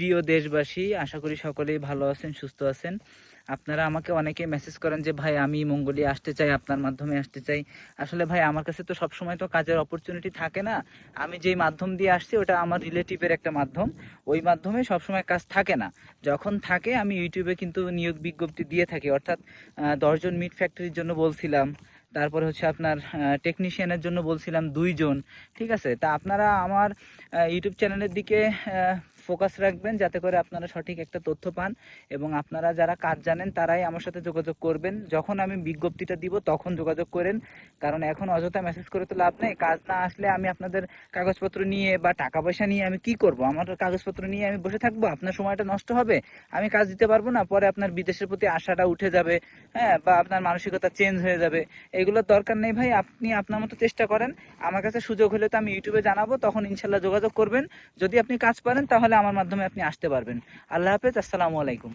প্রিয় দেশবাসী, আশা করি সকলেই ভালো আছেন, সুস্থ আছেন। আপনারা আমাকে অনেকে মেসেজ করেন যে, ভাই, আমি মঙ্গলিয়া আসতে চাই, আপনার মাধ্যমে আসতে চাই। আসলে ভাই, আমার কাছে তো সবসময় তো কাজের অপরচুনিটি থাকে না। আমি যেই মাধ্যম দিয়ে আসছি, ওটা আমার রিলেটিভের একটা মাধ্যম। ওই মাধ্যমে সবসময় কাজ থাকে না। যখন থাকে, আমি ইউটিউবে কিন্তু নিয়োগ বিজ্ঞপ্তি দিয়ে থাকি। অর্থাৎ দশজন মিট ফ্যাক্টরির জন্য বলছিলাম, তারপরে হচ্ছে আপনার টেকনিশিয়ানের জন্য বলছিলাম দুইজন ঠিক আছে? তা আপনারা আমার ইউটিউব চ্যানেলের দিকে ফোকাস রাখবেন যাতে করে আপনারা সঠিক একটা তথ্য পান এবং আপনারা যারা কাজ জানেন তারাই আমার সাথে যোগাযোগ করবেন। যখন আমি বিজ্ঞপ্তিটা দিব তখন যোগাযোগ করেন। কারণ এখন অযথা মেসেজ করে তো লাভ নেই। কাজ না আসলে আমি আপনাদের কাগজপত্র নিয়ে বা টাকা পয়সা নিয়ে আমি কি করব? আমার কাগজপত্র নিয়ে আমি বসে থাকব? আপনার সময়টা নষ্ট হবে? আমি কাজ দিতে পারব না? পরে আপনার বিদেশের প্রতি আশাটা উঠে যাবে হ্যাঁ বা আপনার মানসিকতা চেঞ্জ হয়ে যাবে। এগুলোর দরকার নেই ভাই। আপনি আপনার মতো চেষ্টা করেন। আমার কাছে সুযোগ হলে তো আমি ইউটিউবে জানাব। তখন ইনশাল্লাহ যোগাযোগ করবেন। যদি আপনি কাজ পারেন তাহলে আমার মাধ্যমে আপনি আসতে পারবেন। আল্লাহ হাফেজ আসসালামু আলাইকুম।